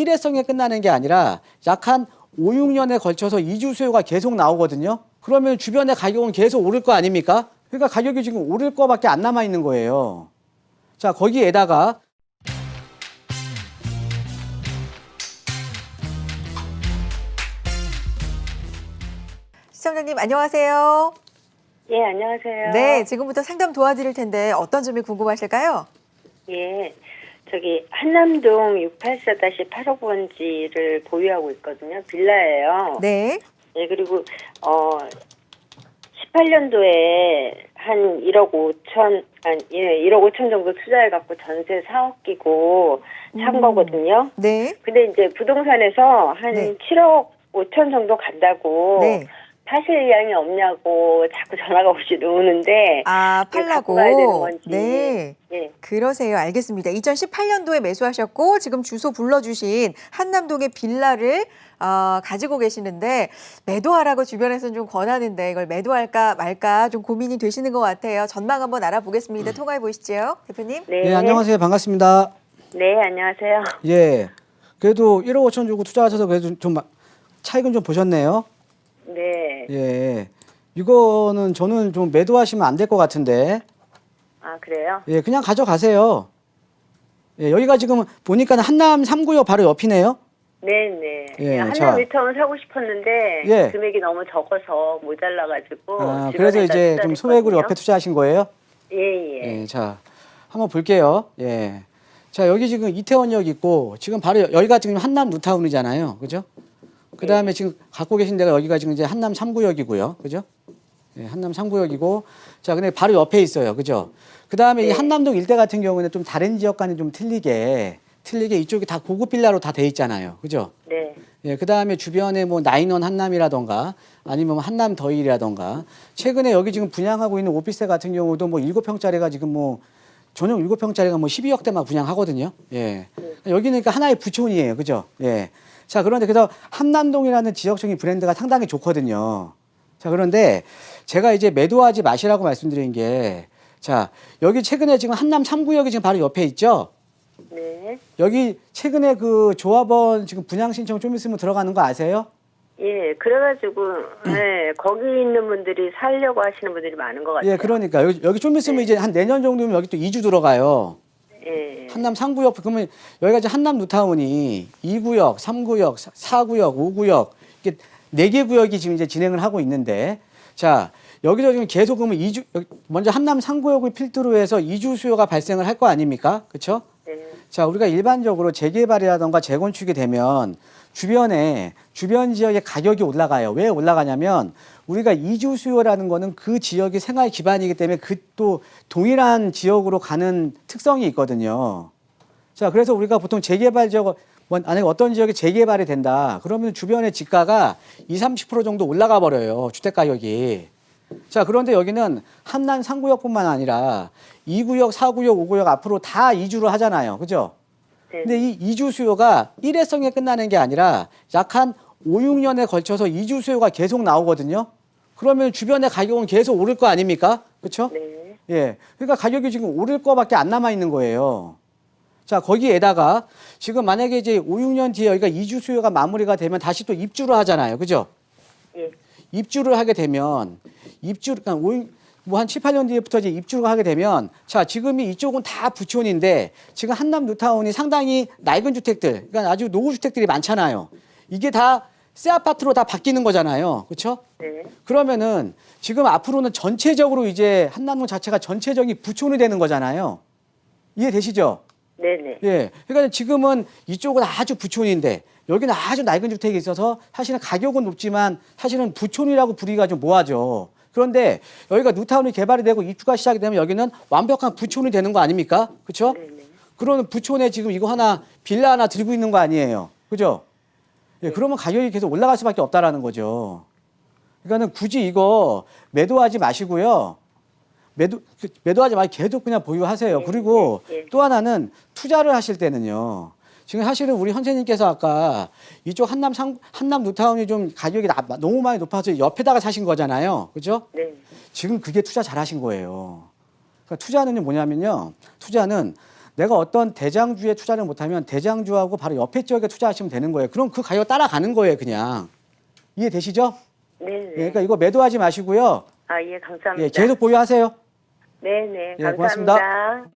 일회성에 끝나는 게 아니라 약 한 5, 6년에 걸쳐서 이주 수요가 계속 나오거든요. 그러면 주변의 가격은 계속 오를 거 아닙니까? 그러니까 가격이 지금 오를 거밖에 안 남아 있는 거예요. 자, 거기에다가 시청자님 안녕하세요. 예, 안녕하세요. 네, 지금부터 상담 도와드릴 텐데 어떤 점이 궁금하실까요? 예. 저기 한남동 684-8억 보유하고 있거든요. 빌라예요. 네. 예, 그리고 어 18년도에 한 1억 5천 아니 예, 1억 5천 정도 투자해 갖고 전세 사억 끼고 산 음. 거거든요. 네. 근데 이제 부동산에서 한 네. 7억 5천 정도 간다고 네. 파실 의향이 없냐고 자꾸 전화가 오시 오는데 아, 팔라고. 네. 예. 그러세요. 알겠습니다. 2018년도에 매수하셨고 지금 주소 불러주신 한남동의 빌라를 어, 가지고 계시는데 매도하라고 주변에서는 좀 권하는데 이걸 매도할까 말까 좀 고민이 되시는 것 같아요. 전망 한번 알아보겠습니다. 통화해 보시죠, 대표님. 네. 예, 안녕하세요. 반갑습니다. 네, 안녕하세요. 예. 그래도 1억 5천 주고 투자하셔서 그래도 좀 마- 차익은 좀 보셨네요. 네. 예. 이거는 저는 좀 매도하시면 안 될 것 같은데. 아, 그래요? 예, 그냥 가져가세요. 예, 여기가 지금 보니까 한남 3구역 바로 옆이네요. 네, 네. 예, 한남 자. 리타운 사고 싶었는데 예. 금액이 너무 적어서 모자라가지고 아, 그래서 이제 좀 소액으로. 옆에 투자하신 거예요? 예, 예. 예, 자, 한번 볼게요. 예. 자, 여기 지금 이태원역 있고, 지금 바로 여- 여기가 지금 한남 뉴타운이잖아요. 그죠? 그 다음에 지금 갖고 계신 데가 여기가 지금 이제 한남 3구역이고요. 그죠? 예, 한남 3구역이고, 자, 근데 바로 옆에 있어요. 그죠? 그 다음에 이 네. 한남동 일대 같은 경우는 좀 다른 지역과는 좀 틀리게, 틀리게 이쪽이 다 고급 빌라로 다 돼 있잖아요. 그죠? 네. 예, 그 다음에 주변에 뭐 나인원 한남이라던가 아니면 뭐 한남 더일이라던가 최근에 여기 지금 분양하고 있는 오피스텔 같은 경우도 뭐 일곱 평짜리가 지금 뭐 전용 일곱 평짜리가 뭐 12억대 막 분양하거든요. 예. 여기는 그러니까 하나의 부촌이에요. 그죠? 예. 자, 그런데 그래서 한남동이라는 지역적인 브랜드가 상당히 좋거든요. 자, 그런데 제가 이제 매도하지 마시라고 말씀드린 게 자, 여기 최근에 지금 한남 3구역이 지금 바로 옆에 있죠? 네. 여기 최근에 그 조합원 지금 분양 신청 좀 있으면 들어가는 거 아세요? 예, 그래가지고, 음. 네, 거기 있는 분들이 살려고 하시는 분들이 많은 것 같아요. 예, 그러니까 여기, 여기 좀 있으면 이제 한 내년 정도면 여기 또 2주 들어가요. 예. 한남 3구역 그러면 이제 한남 뉴타운이 2구역, 3구역, 4구역, 5구역 이게 네 개 구역이 지금 이제 진행을 하고 있는데 자 여기서 지금 계속 그러면 이주 먼저 한남 3구역을 필두로 해서 이주 수요가 발생을 할 거 아닙니까? 그렇죠? 네. 자, 우리가 일반적으로 재개발이라던가 재건축이 되면 주변에 주변 지역의 가격이 올라가요. 왜 올라가냐면 우리가 이주 수요라는 거는 그 지역이 생활 기반이기 때문에 그 또 동일한 지역으로 가는 특성이 있거든요. 자, 그래서 우리가 보통 재개발 지역 뭐 안에 어떤 지역이 재개발이 된다. 그러면 주변의 지가가 2, 30% 정도 올라가 버려요. 주택 가격이. 자, 그런데 여기는 한남 3구역뿐만 아니라 2구역, 4구역, 5구역 앞으로 다 이주를 하잖아요. 그죠? 네. 근데 이 이주 수요가 일회성에 끝나는 게 아니라 약 한 5, 6년에 걸쳐서 이주 수요가 계속 나오거든요. 그러면 주변의 가격은 계속 오를 거 아닙니까? 그렇죠? 네. 예. 그러니까 가격이 지금 오를 거밖에 안 남아 있는 거예요. 자, 거기에다가 지금 만약에 이제 5, 6년 뒤에 여기가 이주 수요가 마무리가 되면 다시 또 입주를 하잖아요. 그죠? 예. 입주를 하게 되면 입주 그러니까 뭐한 7, 8년 뒤에부터 이제 입주를 하게 되면 자, 지금이 이쪽은 다 부촌인데 지금 한남 뉴타운이 상당히 낡은 주택들, 그러니까 아주 노후 주택들이 많잖아요. 이게 다 새 아파트로 다 바뀌는 거잖아요. 그렇죠? 네. 그러면은 지금 앞으로는 전체적으로 이제 한남동 자체가 전체적인 부촌이 되는 거잖아요. 이해되시죠? 네네. 예. 그러니까 지금은 이쪽은 아주 부촌인데 여기는 아주 낡은 주택이 있어서 사실은 가격은 높지만 사실은 부촌이라고 부리기가 좀 뭐하죠. 그런데 여기가 뉴타운이 개발이 되고 입주가 시작이 되면 여기는 완벽한 부촌이 되는 거 아닙니까? 그렇죠? 네네. 그러면 부촌에 지금 이거 하나 빌라 하나 들고 있는 거 아니에요. 그죠? 예, 그러면 가격이 계속 올라갈 수밖에 없다라는 거죠. 그러니까는 굳이 이거 매도하지 마시고요. 매도 그 매도하지 말고 계속 그냥 보유하세요. 예, 그리고. 또 하나는 투자를 하실 때는요. 지금 사실은 우리 선생님께서 아까 이쪽 한남 상 한남 뉴타운이 좀 가격이 나- 너무 많이 높아서 옆에다가 사신 거잖아요. 그죠? 네. 지금 그게 투자 잘하신 거예요. 그러니까 투자는 뭐냐면요. 투자는 내가 어떤 대장주에 투자를 못하면 대장주하고 바로 옆에 지역에 투자하시면 되는 거예요. 그럼 그 가격 따라가는 거예요, 그냥. 이해되시죠? 네, 네. 예, 그러니까 이거 매도하지 마시고요. 아, 예, 감사합니다. 예, 계속 보유하세요. 네, 네. 예, 고맙습니다. 감사합니다.